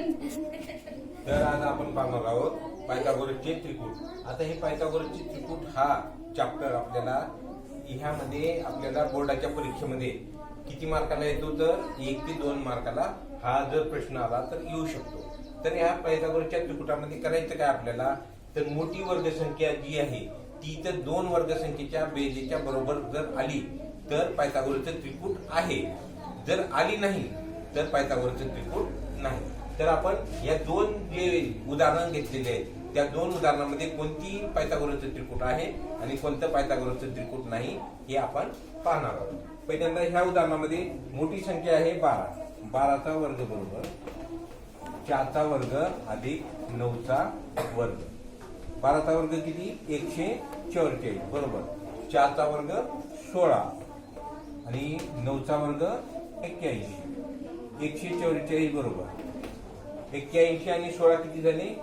तर आज आपण पाहणार आहोत पायथागोरसचे त्रिकूट. आता हे पायथागोरसचे त्रिकूट हा चॅप्टर आपल्याला ह्यामध्ये आपल्याला बोर्डाच्या परीक्षेमध्ये किती मार्काला येतो तर एक ते दोन मार्काला हा जर प्रश्न आला तर येऊ शकतो. तर ह्या पायथागोरसच्या त्रिकुटामध्ये करायचं काय आपल्याला? तर मोठी वर्गसंख्या जी आहे ती तर दोन वर्गसंख्येच्या बेजेच्या बरोबर जर आली तर पायथागोरसचं त्रिकूट आहे. जर आली नाही तर पायथागोरसचं त्रिकूट नाही. तर आपण या दोन जे उदाहरण घेतलेले आहेत त्या दोन उदाहरणामध्ये कोणती पायथागोरसचं त्रिकूट आहे आणि कोणतं पायथागोरसचं त्रिकूट नाही हे आपण पाहणार आहोत. पहिल्यांदा ह्या उदाहरणामध्ये मोठी संख्या आहे बारा. बाराचा वर्ग बरोबर चारचा वर्ग अधिक नऊचा वर्ग. बाराचा वर्ग किती? एकशे चौवेचाळीस बरोबर. चारचा वर्ग सोळा. आणि नऊचा वर्ग एक्क्याऐंशी. एकशे चौवेचाळीस बरोबर. एक्क्याऐंशी आणि सोळा किती झाले?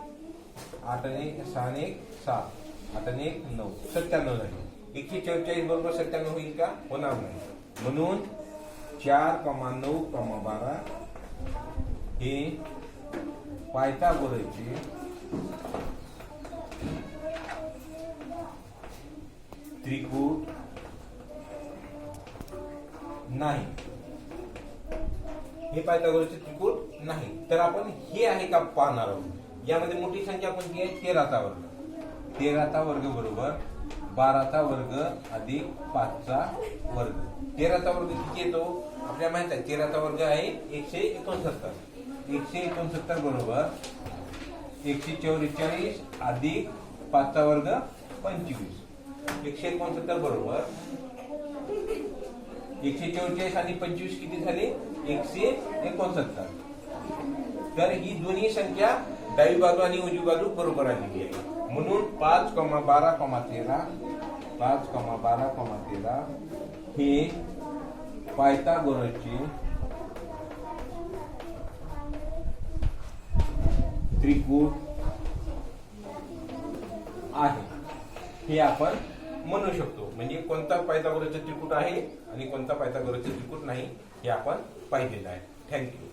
आठ आणि सहा आणि एक सहा. आठ आणि एक नऊ. सत्त्याण्णव झाले. एकशे चौवेचाळीस बरोबर सत्त्याण्णव होईल का? होणार नाही. म्हणून चार कमा नऊ कमा बारा हे पायथागोरसचे त्रिकूट नाही. हे पायथागोरसचे त्रिकूट नाही. तर आपण हे आहे का पाहणार आहोत? यामध्ये मोठी संख्या कोणती आहे तेराचा वर्ग. तेराचा वर्ग बरोबर बाराचा वर्ग अधिक पाचचा वर्ग. तेराचा वर्ग किती येतो? आपल्याला माहीत आहे तेराचा वर्ग आहे एकशे एकोणसत्तर. एकशे एकोणसत्तर बरोबर एकशे चौवेचाळीस अधिक पाचचा वर्ग पंचवीस. एकशे एकोणसत्तर बरोबर एकशे चौवेचाळीस आणि पंचवीस किती झाले? एकशे एकोणसत्तर. तर ही दोन्ही संख्या डावी बाजू आणि उजवी बाजू बरोबर आलेली आहे. म्हणून पाच कमा बारा कमा तेरा पाच कमा बारा कमा तेरा हे पायथागोरसचे त्रिकूट आहे. हे आपण म्हणू शकतो. म्हणजे कोणता पायथागोरसचे त्रिकूट आहे आणि कोणता पायथागोरसचे त्रिकूट नाही हे आपण पाहिलेलं आहे. थँक्यू